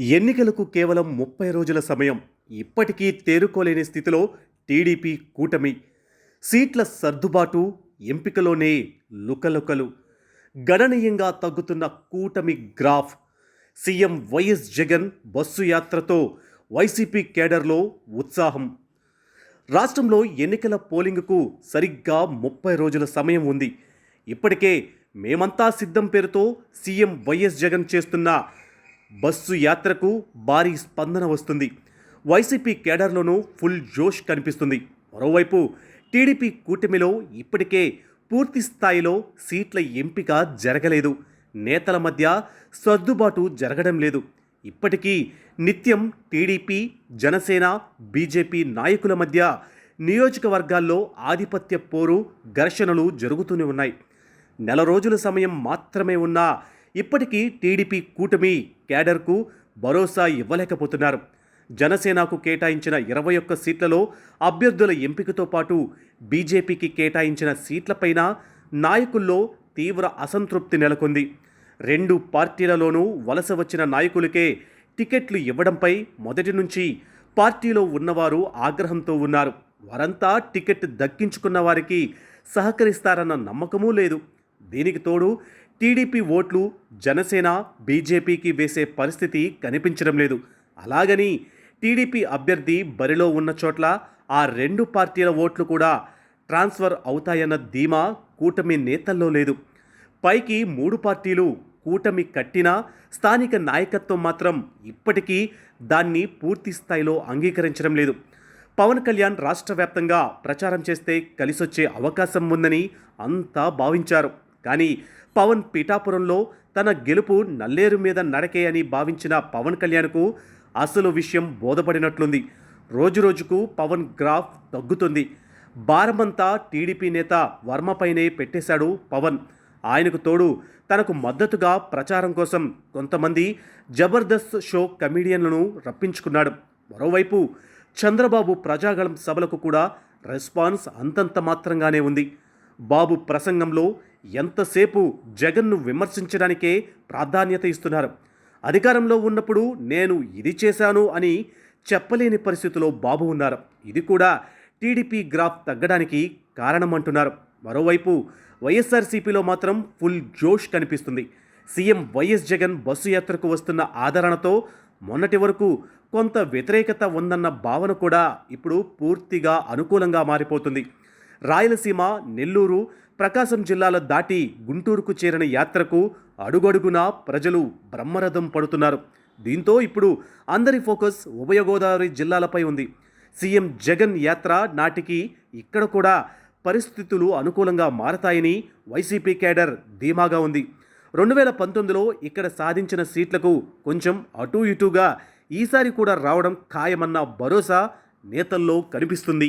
ఎన్నికలకు కేవలం ముప్పై రోజుల సమయం ఇప్పటికీ తేరుకోలేని స్థితిలో టీడీపీ కూటమి. సీట్ల సర్దుబాటు ఎంపికలోనే లుకలుకలు. గణనీయంగా తగ్గుతున్న కూటమి graph. CM YS Jagan bus యాత్రతో YCP కేడర్లో ఉత్సాహం. రాష్ట్రంలో ఎన్నికల పోలింగ్కు సరిగ్గా ముప్పై రోజుల సమయం ఉంది. ఇప్పటికే మేమంతా సిద్ధం పేరుతో సీఎం వైఎస్ జగన్ చేస్తున్న బస్సు యాత్రకు భారీ స్పందన వస్తుంది. వైసీపీ కేడర్లోనూ ఫుల్ జోష్ కనిపిస్తుంది. మరోవైపు టీడీపీ కూటమిలో ఇప్పటికే పూర్తి స్థాయిలో సీట్ల ఎంపిక జరగలేదు. నేతల మధ్య సర్దుబాటు జరగడం లేదు. ఇప్పటికీ నిత్యం టీడీపీ జనసేన బీజేపీ నాయకుల మధ్య నియోజకవర్గాల్లో ఆధిపత్య పోరు ఘర్షణలు జరుగుతూనే ఉన్నాయి. నెల రోజుల సమయం మాత్రమే ఉన్నా ఇప్పటికీ టీడీపీ కూటమి కేడర్కు భరోసా ఇవ్వలేకపోతున్నారు. జనసేనకు కేటాయించిన ఇరవై ఒక్క సీట్లలో అభ్యర్థుల ఎంపికతో పాటు బీజేపీకి కేటాయించిన సీట్లపైన నాయకుల్లో తీవ్ర అసంతృప్తి నెలకొంది. రెండు పార్టీలలోనూ వలస వచ్చిన నాయకులకే టికెట్లు ఇవ్వడంపై మొదటి నుంచి పార్టీలో ఉన్నవారు ఆగ్రహంతో ఉన్నారు. వారంతా టికెట్ దక్కించుకున్న వారికి సహకరిస్తారన్న నమ్మకమూ లేదు. దీనికి తోడు టీడీపీ ఓట్లు జనసేన బీజేపీకి వేసే పరిస్థితి కనిపించడం లేదు. అలాగని టీడీపీ అభ్యర్థి బరిలో ఉన్న చోట్ల ఆ రెండు పార్టీల ఓట్లు కూడా ట్రాన్స్ఫర్ అవుతాయన్న ధీమా కూటమి నేతల్లో లేదు. పైకి మూడు పార్టీలు కూటమి కట్టినా స్థానిక నాయకత్వం మాత్రం ఇప్పటికీ దాన్ని పూర్తి స్థాయిలో అంగీకరించడం లేదు. పవన్ కళ్యాణ్ రాష్ట్ర వ్యాప్తంగా ప్రచారం చేస్తే కలిసొచ్చే అవకాశం ఉందని అంతా భావించారు. కానీ పవన్ పీఠాపురంలో తన గెలుపు నల్లేరు మీద నడకే అని భావించిన పవన్ కళ్యాణ్కు అసలు విషయం బోధపడినట్లుంది. రోజురోజుకు పవన్ గ్రాఫ్ తగ్గుతుంది. భారమంతా టీడీపీ నేత వర్మపైనే పెట్టేశాడు పవన్. ఆయనకు తోడు తనకు మద్దతుగా ప్రచారం కోసం కొంతమంది జబర్దస్త్ షో కమీడియన్లను రప్పించుకున్నాడు. మరోవైపు చంద్రబాబు ప్రజాగళం సభలకు కూడా రెస్పాన్స్ అంతంత మాత్రంగానే ఉంది. బాబు ప్రసంగంలో ఎంతసేపు జగన్ను విమర్శించడానికే ప్రాధాన్యత ఇస్తున్నారు? అధికారంలో ఉన్నప్పుడు నేను ఇది చేశాను అని చెప్పలేని పరిస్థితిలో బాబు ఉన్నారు. ఇది కూడా టీడీపీ గ్రాఫ్ తగ్గడానికి కారణమంటున్నారు. మరోవైపు వైఎస్ఆర్సీపీలో మాత్రం ఫుల్ జోష్ కనిపిస్తుంది. సీఎం వైఎస్ జగన్ బస్సు యాత్రకు వస్తున్న ఆదరణతో మొన్నటి వరకు కొంత వ్యతిరేకత ఉందన్న భావన కూడా ఇప్పుడు పూర్తిగా అనుకూలంగా మారిపోతుంది. రాయలసీమ నెల్లూరు ప్రకాశం జిల్లాల దాటి గుంటూరుకు చేరిన యాత్రకు అడుగడుగునా ప్రజలు బ్రహ్మరథం పడుతున్నారు. దీంతో ఇప్పుడు అందరి ఫోకస్ ఉభయ గోదావరి జిల్లాలపై ఉంది. సీఎం జగన్ యాత్ర నాటికి ఇక్కడ కూడా పరిస్థితులు అనుకూలంగా మారతాయని వైసీపీ కేడర్ ధీమాగా ఉంది. రెండు వేల పంతొమ్మిదిలో ఇక్కడ సాధించిన సీట్లకు కొంచెం అటూ ఇటూగా ఈసారి కూడా రావడం ఖాయమన్న భరోసా నేతల్లో కనిపిస్తుంది.